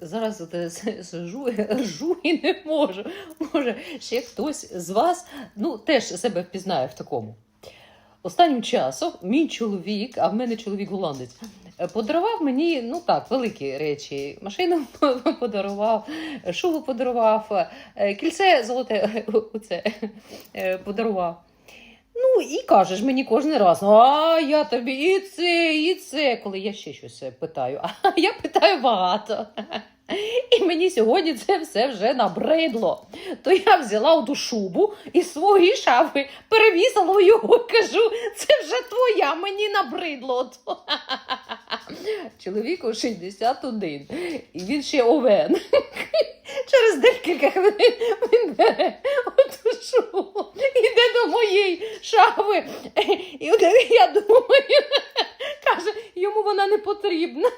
зараз е, сижу, ржу і не можу. Може, ще хтось з вас ну, теж себе впізнає в такому. Останнім часом мій чоловік, а в мене чоловік голландець, е, подарував мені ну так, великі речі. Машину подарував, шубу подарував, е, кільце золоте оце, е, подарував. І кажеш мені кожен раз, а я тобі і це, і це, коли я ще щось питаю. А я питаю багато. І мені сьогодні це все вже набридло. То я взяла ту шубу і свої шафи перевісила його. Кажу, це вже твоя, мені набридло. Чоловіку 61, і він ще овен. Через декілька хвилин він бере до шави. І я думаю, каже, йому вона не потрібна.